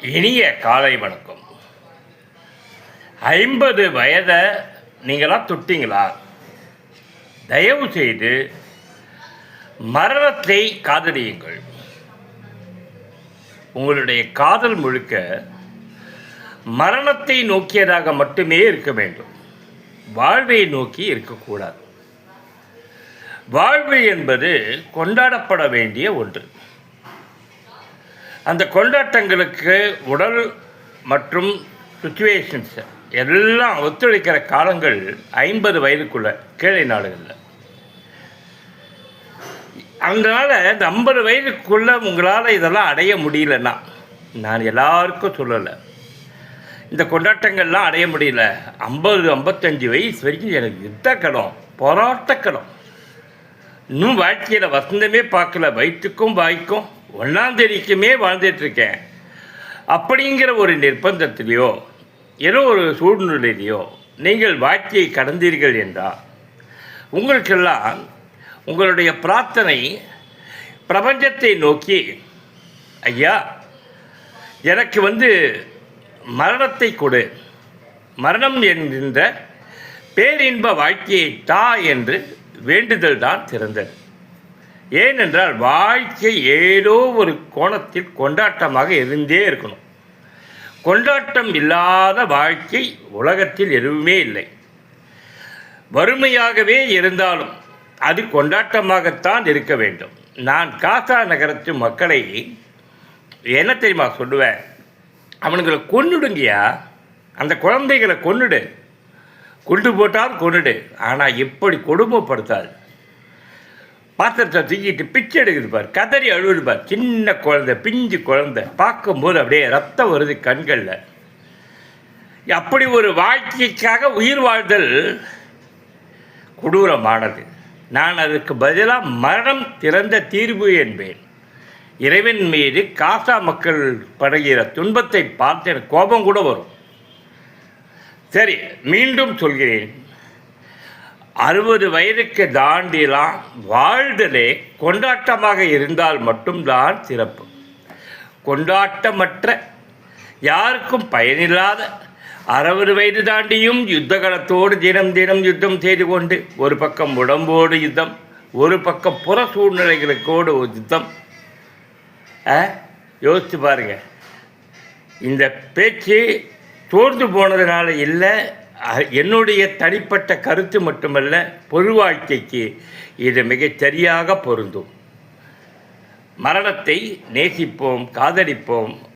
இனிய காலை வணக்கம். ஐம்பது வயதை நீங்களாம் தொட்டிங்களா? தயவு செய்து மரணத்தை காதலியுங்கள். உங்களுடைய காதல் முழுக்க மரணத்தை நோக்கியதாக மட்டுமே இருக்க வேண்டும். வாழ்வை நோக்கி இருக்கக்கூடாது. வாழ்வு என்பது கொண்டாடப்பட வேண்டிய ஒன்று. அந்த கொண்டாட்டங்களுக்கு உடல் மற்றும் சுச்சுவேஷன்ஸ் எல்லாம் ஒத்துழைக்கிற காலங்கள் ஐம்பது வயதுக்குள்ள கீழே நாடுகளில். அதனால் இந்த ஐம்பது வயதுக்குள்ளே உங்களால் இதெல்லாம் அடைய முடியலன்னா நான் எல்லாருக்கும் சொல்லலை. இந்த கொண்டாட்டங்கள்லாம் அடைய முடியல. ஐம்பது ஐம்பத்தஞ்சு வயசு வரைக்கும் எனக்கு யுத்தக்கடம் போராட்டக்கடம் இன்னும் வாழ்க்கையில் வசந்தமே பார்க்கல. வயிற்றுக்கும் வாய்க்கும். ஒன்றாந்தேதிக்குமே வாழ்ந்துட்டுருக்கேன். அப்படிங்கிற ஒரு நிர்பந்தத்திலையோ ஏதோ ஒரு சூழ்நிலையிலையோ நீங்கள் வாழ்க்கையை கடந்தீர்கள் என்றால் உங்களுக்கெல்லாம் உங்களுடைய பிரார்த்தனை பிரபஞ்சத்தை நோக்கி ஐயா எனக்கு வந்து மரணத்தை கொடு. மரணம் என்கின்ற பேரின்ப வாழ்க்கையை தா என்று வேண்டுதல் தான் சிறந்தது ஏனென்றால் வாழ்க்கை ஏதோ ஒரு கோணத்தில் கொண்டாட்டமாக இருந்தே இருக்கணும். கொண்டாட்டம் இல்லாத வாழ்க்கை உலகத்தில் எதுவுமே இல்லை. வறுமையாகவே இருந்தாலும் அது கொண்டாட்டமாகத்தான் இருக்க வேண்டும். நான் காசா நகரத்து மக்களை என்ன தெரியுமா சொல்லுவேன்? அவனுங்களை கொன்னுடுங்கயா அந்த குழந்தைகளை கொன்னுடு. கொண்டு போட்டால் கொன்னுடு. ஆனால் எப்படி கொடுமைப்படுத்தாது? பாத்திரத்தை தூக்கிட்டு பிச்சை எடுக்குது பார். கதறி அழுகுது பார். சின்ன குழந்தை பிஞ்சு குழந்தை. பார்க்கும்போது அப்படியே ரத்தம் வருது கண்களில். அப்படி ஒரு வாழ்க்கைக்காக உயிர் வாழ்தல் கொடூரமானது. நான் அதுக்கு பதிலாக மரணம் திறந்த தீர்வு என்பேன். இறைவன் மீது காசா மக்கள் படுகிற துன்பத்தை பார்த்து எனக்கு கோபம் கூட வரும். சரி மீண்டும் சொல்கிறேன். அறுபது வயதுக்கு தாண்டிலாம் வாழ்தலே கொண்டாட்டமாக இருந்தால் மட்டும்தான் சிறப்பு. கொண்டாட்டமற்ற யாருக்கும் பயனில்லாத அறுபது வயது தாண்டியும் யுத்த காலத்தோடு தினம் தினம் யுத்தம் செய்து கொண்டு ஒரு பக்கம் உடம்போடு யுத்தம் ஒரு பக்கம் புற சூழ்நிலைகளுக்கோடு ஒரு யுத்தம். யோசித்து பாருங்க. இந்த பேச்சு தோர்ந்து போனதுனால இல்லை என்னுடைய தனிப்பட்ட கருத்து மட்டுமல்ல பொது வாழ்க்கைக்கு இது மிகச் சரியாக பொருந்தும். மரணத்தை நேசிப்போம் காதலிப்போம்.